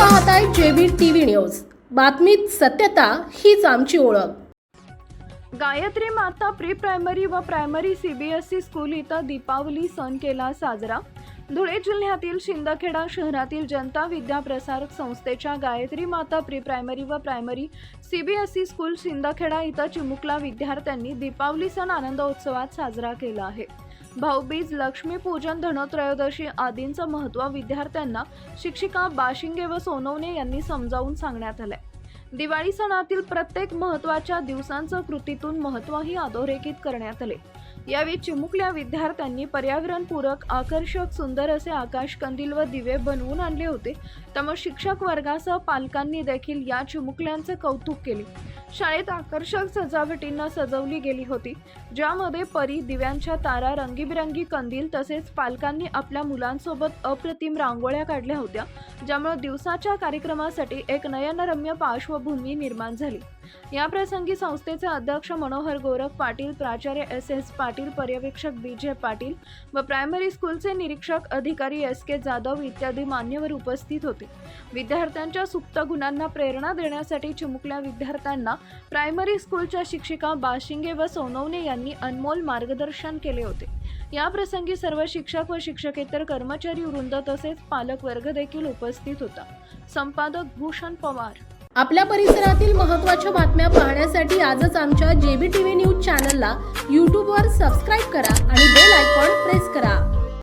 पाहत आहे JB TV news. बातमीत सत्यता हीच आमची ओळख. गायत्री माता प्री प्रायमरी व प्रायमरी सीबीएसई स्कूल इथं दीपावली सण केला साजरा. धुळे जिल्ह्यातील शिंदखेडा शहरातील जनता विद्या प्रसारक संस्थेच्या गायत्री माता प्री प्रायमरी व प्रायमरी सीबीएसई स्कूल शिंदखेडा इथं चिमुकला विद्यार्थ्यांनी दीपावली सण आनंद उत्सवात साजरा केला आहे. भाऊबीज लक्ष्मीपूजन धनत्रयोदशी आदींचं महत्त्व विद्यार्थ्यांना शिक्षिका बाशिंगे व सोनवणे यांनी समजावून सांगण्यात आलंय. दिवाळी सणातील प्रत्येक महत्त्वाच्या दिवसांचं कृतीतून महत्त्वही अधोरेखित करण्यात आले. यावेळी चिमुकल्या विद्यार्थ्यांनी पर्यावरणपूरक आकर्षक सुंदर असे आकाश कंदील व दिवे बनवून आणले होते. त्यामुळे शिक्षक वर्गासह पालकांनी देखील या चिमुकल्यांचे कौतुक केले. शाळेत आकर्षक सजावटींना सजवली गेली होती ज्यामध्ये परी दिव्यांच्या तारा रंगीबिरंगी कंदील तसेच पालकांनी आपल्या मुलांसोबत अप्रतिम रांगोळ्या काढल्या होत्या. ज्यामुळे दिवसाच्या कार्यक्रमासाठी एक नयनरम्य पार्श्वभूमी निर्माण झाली. या प्रसंगी संस्थेचे अध्यक्ष मनोहर गोरख पाटील प्राचार्य एस एस पाटील पर्यवेक्षक बी जे पाटील व प्रायमरी स्कूलचे निरीक्षक अधिकारी एस के जाधव इत्यादी मान्यवर उपस्थित होते. विद्यार्थ्यांच्या सुप्त गुणांना प्रेरणा देण्यासाठी चिमुकल्या विद्यार्थ्यांना प्रायमरी स्कूलच्या शिक्षिका बाशिंगे व सोनवणे यांनी अनमोल मार्गदर्शन केले होते. याप्रसंगी सर्व शिक्षक व शिक्षकेतर कर्मचारी वृंद तसेच पालक वर्ग देखील उपस्थित होता. संपादक भूषण पवार. आपल्या परिसरातील महत्त्वाच्या बातम्या पाहण्यासाठी आजच आमच्या जेबी टीव्ही न्यूज चॅनलला यूट्यूबवर सबस्क्राईब करा आणि बेल आयकॉन प्रेस करा.